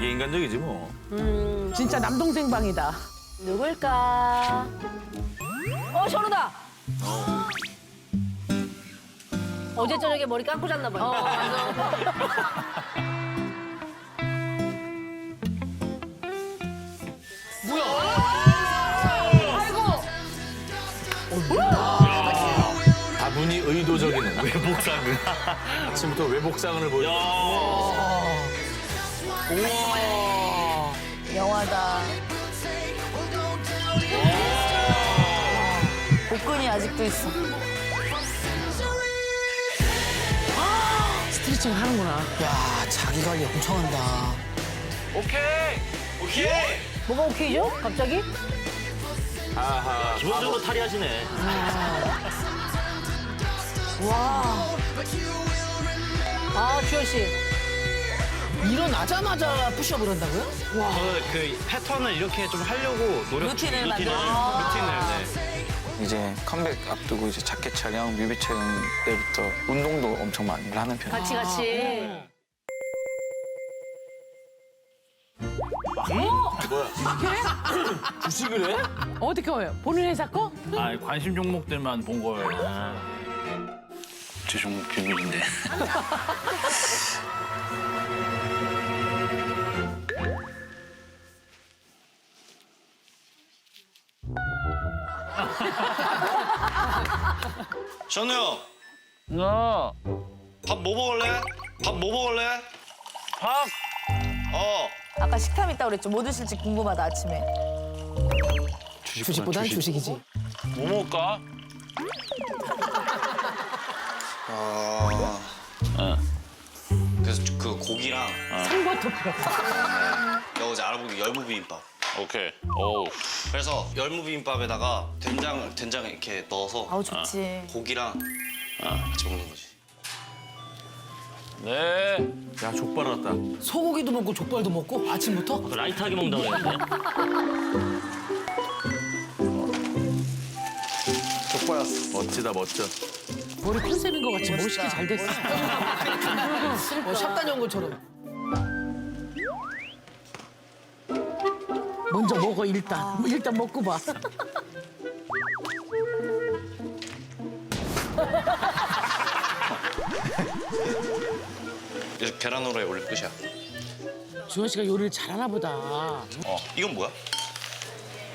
이게 인간적이지 뭐. 진짜 남동생 방이다. 누굴까? 어, 현우다. 어제 저녁에 머리 감고 잤나 봐요. 다분히 의도적인 외복상을. 아침부터 외복상을 보여. 영화다. 복근이 아직도 있어. 스트레칭 하는구나. 야, 자기 관리 엄청 한다. 오케이. 오케이. 뭐가 오케이죠? 갑자기? 아하. 기본적으로 탈의하시네. 아, 주현 씨. 일어나자마자 푸시업을 한다고요? 저그 패턴을 이렇게 좀 하려고 노력 루틴을 루틴을, 만들어. 루틴을 네. 이제 컴백 앞두고 이제 자켓 촬영, 뮤비 촬영 때부터 운동도 엄청 많이 하는 편이에요. 같이, 같이. 주식을 해? 어떻게 해요? 본인 회사 거? 아, 관심 종목들만 본 거예요. 제 종목 비밀인데. 현우 형, 너밥뭐 먹을래? 밥 뭐 먹을래? 밥? 어. 아까 식탐 있다고 그랬죠. 뭐 드실지 궁금하다, 아침에. 주식보단 주식이지. 뭐 먹을까? 아. 그래서 그 고기랑 필요 없어. 내가 어제 알아보기 열무 비빔밥. 오케이. 오. 그래서 열무 비빔밥에다가 된장 된장 이렇게 넣어서 아우, 좋지. 고기랑 같이 먹는 거지. 네. 야, 족발 왔다. 소고기도 먹고 족발도 먹고 아침부터? 라이트하게 먹는다고 그랬는데. 멋지다, 멋져. 머리 컨셉인 것 같이 멋있게 잘 됐어. 어, 샵 다녀온 것처럼. 먼저 먹어 일단. 뭐 일단 먹고 봐. 이렇게 계란 후라이 올릴 끝이야. 주현 씨가 요리를 잘하나 보다. 어. 이건 뭐야?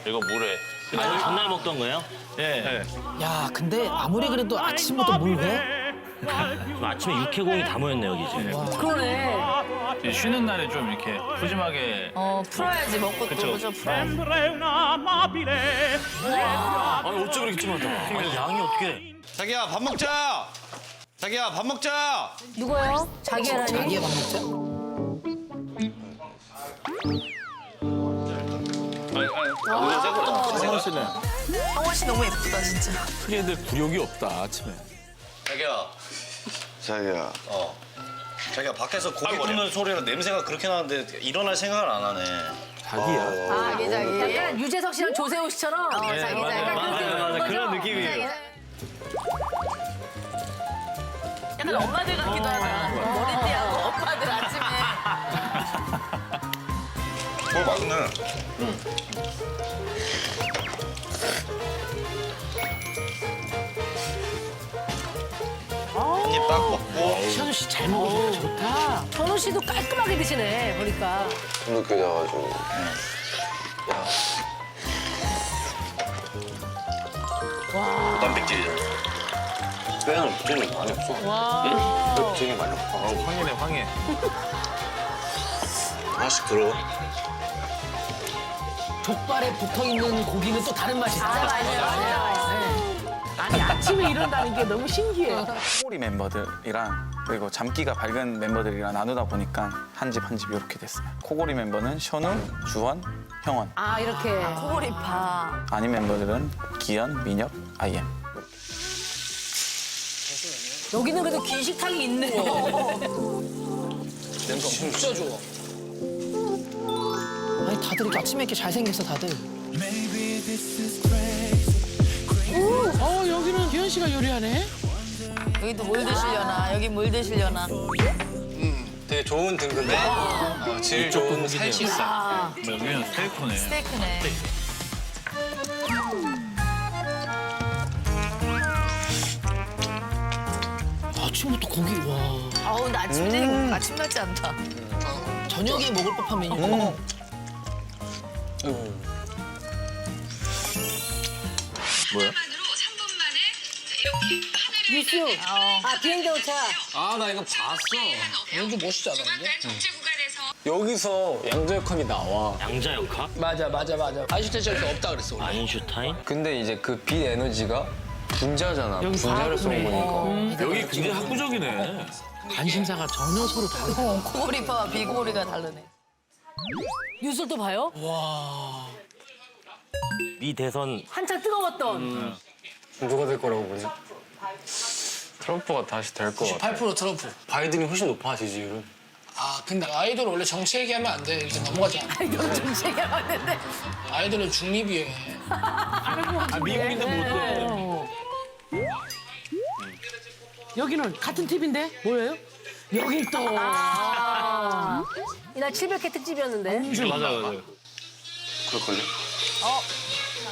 이거 물에. 아니, 전날 먹던 거예요? 예. 야, 근데 아무리 그래도 아침부터 뭘 해? 좀 아침에 육해공이 다 모였네, 여기 지금. 그러네. 이제 쉬는 날에 좀 이렇게 푸짐하게. 어, 풀어야지. 먹고 또 그죠, 풀어야지. 아니, 어쩜 이렇게 찜하다. 양이 어떻게. 자기야 밥 먹자. 자기야 밥 먹자. 누구예요? 자기야라니? 자기의 밥 먹자. 성원 씨 너무 예쁘다, 진짜. 크게들 굴욕이 없다, 아침에. 자기야. 자기야 어. 자기야 밖에서 고기 굽는 소리랑 냄새가 그렇게 나는데 일어날 생각을 안 하네. 자기야. 아, 자기, 자기. 약간 유재석 씨랑 조세호 씨처럼. 어, 자기, 자기. 맞아, 맞아. 그런 느낌이에요. 약간 엄마들 같기도 하다. 머리띠하고 오빠들 아침에. 어 맛있네. 딱 먹고 현우 씨 잘 먹어. 좋다. 현우 씨도 깔끔하게 드시네, 보니까. 늦게 자가지고 단백질이잖아. 빼는 부정이 많이 없어 부정이 많이 없어 어, 황해네, 황해. 하나씩 들어 족발에 붙어 있는 고기는 또 다른 맛이 있어. 아 니 아침에 이런다는 게 너무 신기해. 코골이 멤버들이랑 그리고 잠기가 밝은 멤버들이랑 나누다 보니까 한 집 한 집 이렇게 됐어요. 코골이 멤버는 현우, 주원, 형원. 아, 이렇게. 코골이파. 아닌 멤버들은 기현, 민혁, 아이엠. 여기는 그래도 긴 식탁이 있네. 진짜 좋아. 아니, 다들 이렇게 아침에 이렇게 잘생겼어, 다들. 어 여기는 기현 씨가 요리하네. 여기도 뭘 드시려나, 여기 뭘 드시려나. 되게 좋은 등급의 어, 질 좋은 살치살. 뭐 여기는 스테이크네. 스테이크네. 아침부터 고기 와. 아우 근데 아침 아침 같지 않다. 저녁에 먹을 법한 메뉴. 뉴스. 아 비행기 오차. 아 나 이거 봤어. 이거 멋있지 않았는데? 여기서 양자역학이 나와. 양자 역학? 맞아 맞아 맞아. 아인슈타인에서 없다 그랬어. 원래. 아인슈타인? 근데 이제 그 빛 에너지가 분자잖아. 여기 분자를 쏜. 거니까. 여기 굉장히 학구적이네. 관심사가 전혀 서로 다르고. 코골이파와 비고리가 다르네. 뉴스를 또 봐요? 미 대선 한창 뜨거웠던. 누가 될 거라고 보지? 트럼프가 다시 될거 같아. 8% 트럼프. 바이든이 훨씬 높아 지지율은. 아 근데 아이돌 원래 정치 얘기하면 안 돼. 일단 넘어가자. 이건 좀 얘기하는데. 아이돌은 중립이에요. 아, 미국인데 뭐 또. 여기는 같은 팁인데 뭐예요? 여기 또. 아. 이날 700회 특집이었는데. 맞아, 맞아. 그럴걸요?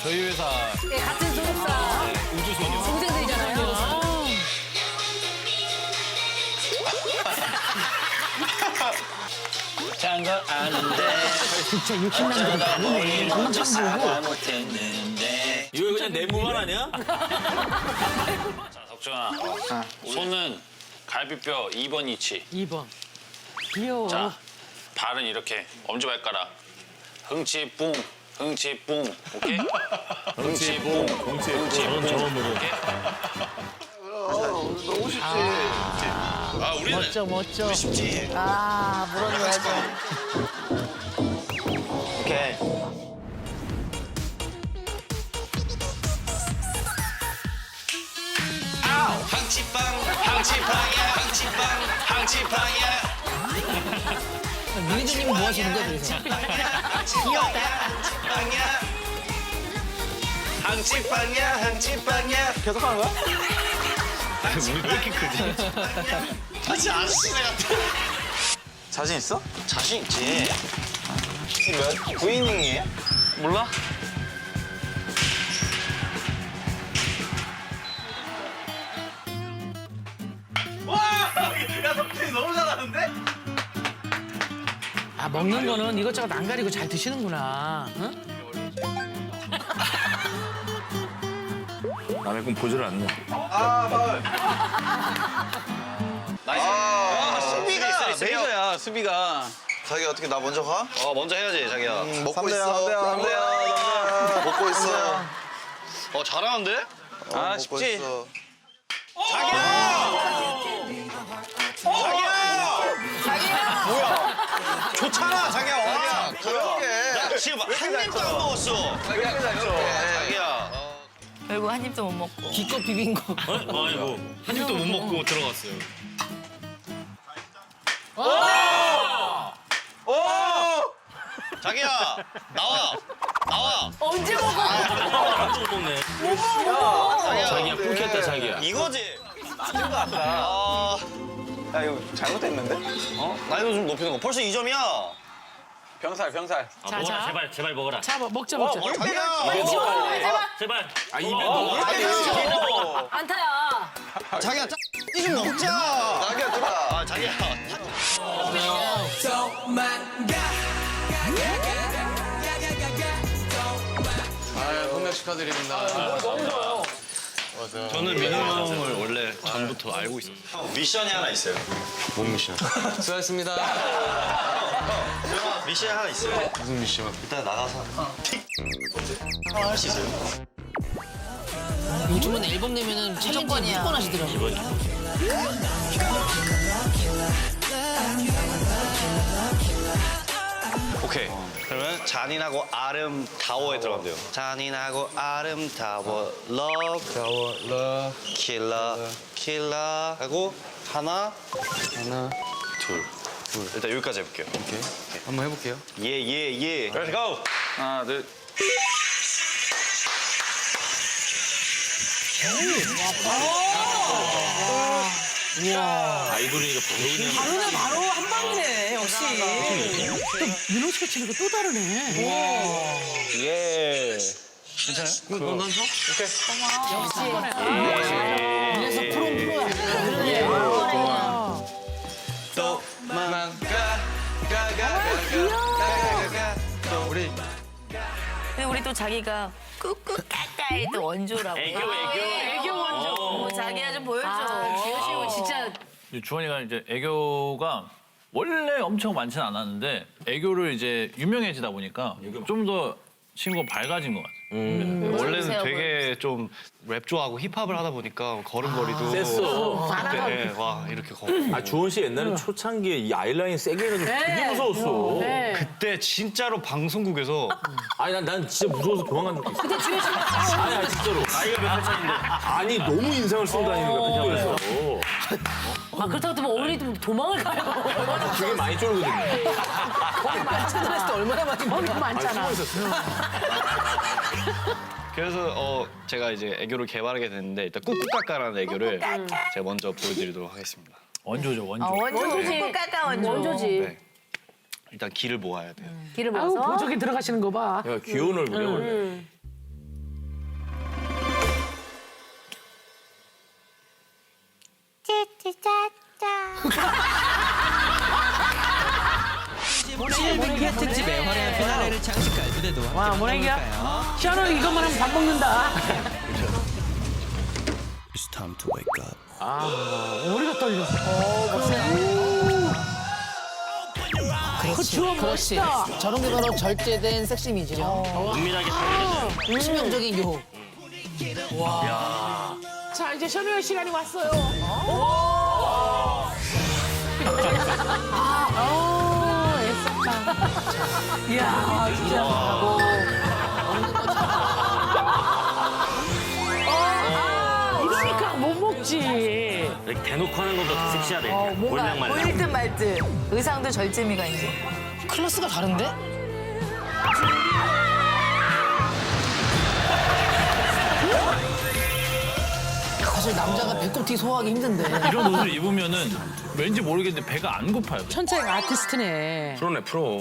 저희 회사 네, 같은 소속사 우주소녀. 짠걸 아는데 진짜 게 다르네. 엄청 보고. 못했는데 이거 그냥 내무만 아니야? 자, 석준아. 손은 갈비뼈 2번 위치. 2번. 귀여워. 자, 발은 이렇게 엄지발가락. 흥치 뿡, 흥치 뿡. 오케이? 흥치 뿡, 흥치 뿡. 저음으로. 오케이? 아 우리는 멋져, 멋져. 쉽지 아 물어줘야죠. 오케이 아우 항치빵 항치빵이야 항치빵 항치빵이야 미니저님은 뭐 하시는 거야 그래서? 항치빵이야 항치빵이야 항치빵이야 항치빵이야 계속 하는 거야? 우리 왜 이렇게 크지? 아 진짜 아저씨네 같아 자신 있어? 자신 있지 몇 9이닝이에요? 몰라? 아 먹는 거는 이것저것 안 가리고 잘 드시는구나. 응? 남의 건 보지를 않네. 나이스. 아, 수비가 수비가 메이저야 수비가. 자기 어떻게 나 먼저 가? 어 먼저 해야지 자기야. 먹고 있어. 삼대야. 먹고 있어. 어 잘하는데? 아 쉽지. 좋잖아 자기야 와 가볍게. 나 지금 한 입도 안 먹었어. 자기야 결국 한 입도 못 먹고. 기껏 비빈 거. 아이고. 한 입도 못 먹고 들어갔어요. 자기야 나와 나와 언제 먹어? 깜짝 놀네. 자기야, 꿀켰다, 자기야. 이거지 맞은 거 같다 아, 야 이거 잘못했는데? 난이도 좀 높이는 거 벌써 2점이야 병살 병살. 아, 자, 먹어라, 자. 제발, 제발 먹어라. 자, 뭐, 먹자, 먹자. 자기야 제발. 아, 입에 넣어. 안타야. 자기야 이좀 먹자 자기야 들어 아 자기야 아 건강 축하드립니다. 저는 민호 형을 원래 전부터 알고 있었어요. 미션이 하나 있어요 수고하셨습니다. 미션이 하나 있어요 무슨 미션? 일단 나가서 할 수 있어요 요즘은 앨범 내면은 챌린지. 무조건 하시더라고. 오케이. 그러면 잔인하고 아름다워에 들어가면 돼요. 잔인하고 아름다워, love, 다워 러 killer, killer 하고 하나, 하나 둘. 둘. 일단 여기까지 해볼게요. 오케이 한번 해볼게요. 예, 예, 예. Let's go. 하나 둘. 아이돌이니까 바로 그냥. 바로는 바로 한 방이네 역시. 민호 씨가 치는 거 또 다르네. 예. 그래서 프로 프로야. 근데 우리 또 자기가 꾹꾹 까까이 또 원조라고. 애교 애교. 애교 원조. 자기야 좀 보여줘. 씨 주원이가 이제 애교가 원래 엄청 많지는 않았는데 애교를 이제 유명해지다 보니까 좀 더 친구가 밝아진 것 같아요. 원래는 보여주세요, 되게 좀 랩 좋아하고 힙합을 하다 보니까 걸음걸이도 셌어. 그때 예, 와 이렇게 걷고 아 주원 씨 옛날에 초창기에 이 아이라인 세게 해가지고 되게 무서웠어. 그때 진짜로 방송국에서 아니 난, 난 진짜 무서워서 도망간 적도 있어. 아니, 아니 진짜로. 나이가 몇 살 차인데. 아니 너무 인상을 쓰고 다니니까 그때에서 아 그렇다고 또 어른이 좀 도망을 가요. 되게 많이 쫄거든요. 찾아냈을 때 얼마나 많이 머리가 많잖아. 그래서 어 제가 이제 애교를 개발하게 됐는데 일단 꾹꾹까까라는 애교를 제가 먼저 보여드리도록 하겠습니다. 원조죠 원조. 아, 원조 원조지. 꾹꾹 까까 원조. 원조지. 네. 일단 기를 모아야 돼요. 길을 아우 모아서. 보조개 들어가시는 거 봐. 야 귀여운 얼굴이야 원래. 와 모래기야. 시원하 이것만 하면 밥 먹는다. 아 머리가 떨려. 그렇지. 그렇지. 저런 게 바로 절제된 섹시미죠. 은밀하게 파괴되는 치명적인 유혹. 자 이제 셔노의 시간이 왔어요. 아, 애썼다. 이야, 진짜. 하고. 이러니까 못 먹지. 이렇게 대놓고 하는 것보다 더 섹시하네. 뭔가 골랑말랑. 보일 듯말 듯. 의상도 절제미가 이제. 클래스가 다른데? 사실 남자가 배꼽 티 소화하기 힘든데. 이런 옷을 입으면은 왠지 모르겠는데 배가 안 고파요. 천재 아티스트네. 프로네 프로.